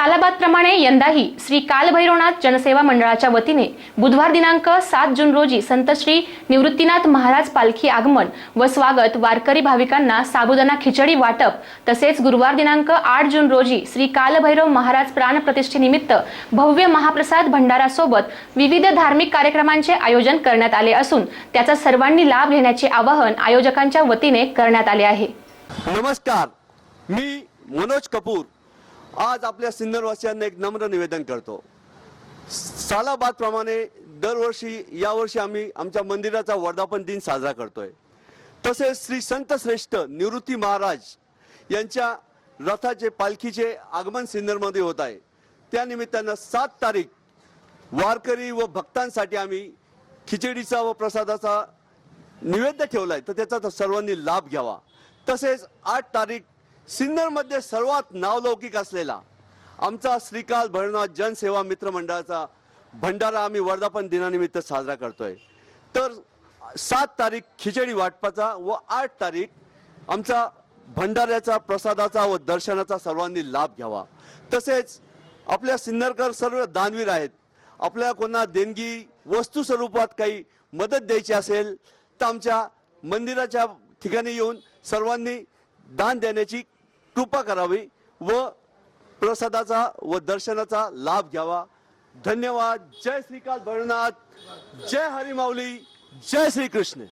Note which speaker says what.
Speaker 1: सालाबादप्रमाणे यंदाही श्री कालभैरवनाथ जनसेवा मंडळाच्या वतीने बुधवार दिनांक सात जून रोजी संत श्री निवृत्तीनाथ महाराज पालखी आगमन व स्वागत वारकरी भाविकांना साबुदाणा खिचडी वाटप तसेच गुरुवार दिनांक आठ जून रोजी श्री कालभैरव महाराज प्राणप्रतिष्ठेनिमित्त भव्य महाप्रसाद भंडारासोबत विविध धार्मिक कार्यक्रमांचे आयोजन करण्यात आले असून त्याचा सर्वांनी लाभ घेण्याचे आवाहन आयोजकांच्या वतीने करण्यात आले आहे.
Speaker 2: नमस्कार. मी मनोज कपूर. आज आपल्या सिन्नरवासियांना एक नम्र निवेदन करतो. सालाबादप्रमाणे दरवर्षी यावर्षी आम्ही आमच्या मंदिराचा वर्धापन दिन साजरा करतोय. तसेच श्री संत श्रेष्ठ निवृत्ती महाराज यांच्या रथाचे पालखीचे आगमन सिन्नरमध्ये होत आहे. त्यानिमित्तानं सात तारीख वारकरी व भक्तांसाठी आम्ही खिचडीचा व प्रसादाचा निवेद्य आहे तर त्याचा तर सर्वांनी लाभ घ्यावा. तसेच आठ तारीख सिन्नरमध्ये सर्वात नावलौकिक असलेला आमचा श्रीकाल भैरवनाथ जनसेवा मित्र मंडळाचा भंडारा आम्ही वर्धापन दिनानिमित्त साजरा करतोय. तर सात तारीख खिचडी वाटपाचा व आठ तारीख आमचा भंडाऱ्याचा प्रसादाचा व दर्शनाचा सर्वांनी लाभ घ्यावा. तसेच आपल्या सिन्नरकर सर्व दानवीर आहेत. आपल्या कोणा देणगी वस्तू स्वरूपात काही मदत द्यायची असेल तर आमच्या मंदिराच्या ठिकाणी येऊन सर्वांनी दान देण्याची कृपा करावी व प्रसादाचा व दर्शनाचा लाभ घ्यावा. धन्यवाद. जय श्रीकाल भरनाथ जय हरिमाऊली जय श्रीकृष्ण.